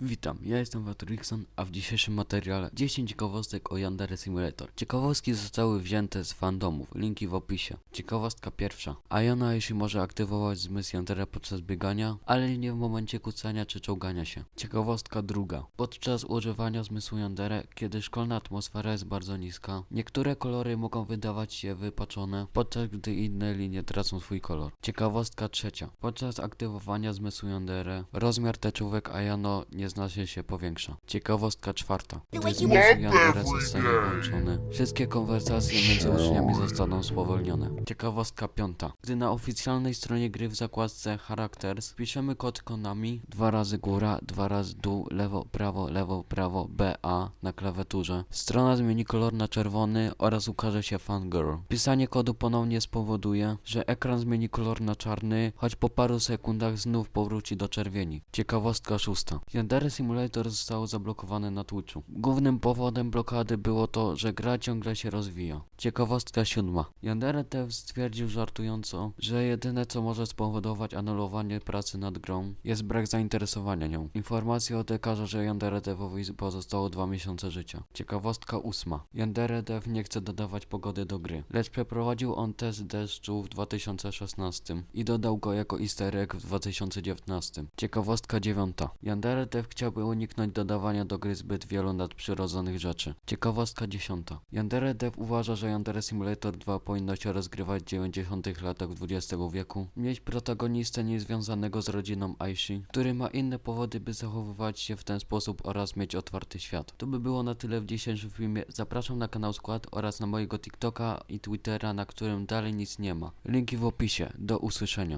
Witam, ja jestem Watrixon, a w dzisiejszym materiale 10 ciekawostek o Yandere Simulator. Ciekawostki zostały wzięte z fandomów, linki w opisie. Ciekawostka pierwsza. Ayana jeśli może aktywować zmysł Yandere podczas biegania, ale nie w momencie kucania czy czołgania się. Ciekawostka druga. Podczas używania zmysłu Yandere, kiedy szkolna atmosfera jest bardzo niska, niektóre kolory mogą wydawać się wypaczone, podczas gdy inne linie tracą swój kolor. Ciekawostka trzecia. Podczas aktywowania zmysłu Yandere, rozmiar teczówek Ayano nieznacznie się powiększa. Ciekawostka czwarta. Gdy zostanie włączony, wszystkie konwersacje między uczniami zostaną spowolnione. Ciekawostka piąta. Gdy na oficjalnej stronie gry w zakładce Characters piszemy kod Konami, dwa razy góra, dwa razy dół, lewo, prawo, lewo, prawo, BA na klawiaturze, strona zmieni kolor na czerwony oraz ukaże się Fangirl. Pisanie kodu ponownie spowoduje, że ekran zmieni kolor na czarny, choć po paru sekundach znów powróci do czerwieni. Ciekawostka szósta. Yandere Simulator zostało zablokowane na Twitchu. Głównym powodem blokady było to, że gra ciągle się rozwija. Ciekawostka siódma. Yandere Dev stwierdził żartująco, że jedyne co może spowodować anulowanie pracy nad grą jest brak zainteresowania nią. Informacja od lekarza, że Yandere Devowi pozostało dwa miesiące życia. Ciekawostka ósma. Yandere Dev nie chce dodawać pogody do gry, lecz przeprowadził on test deszczu w 2016 i dodał go jako easter egg w 2019. Ciekawostka dziewiąta. Yandere Chciałby uniknąć dodawania do gry zbyt wielu nadprzyrodzonych rzeczy. Ciekawostka dziesiąta. Yandere Dev uważa, że Yandere Simulator 2 powinno się rozgrywać w 90 latach XX wieku, mieć protagonistę niezwiązanego z rodziną Aishi, który ma inne powody, by zachowywać się w ten sposób oraz mieć otwarty świat. To by było na tyle w dzisiejszym filmie. Zapraszam na kanał Skład oraz na mojego TikToka i Twittera, na którym dalej nic nie ma. Linki w opisie. Do usłyszenia.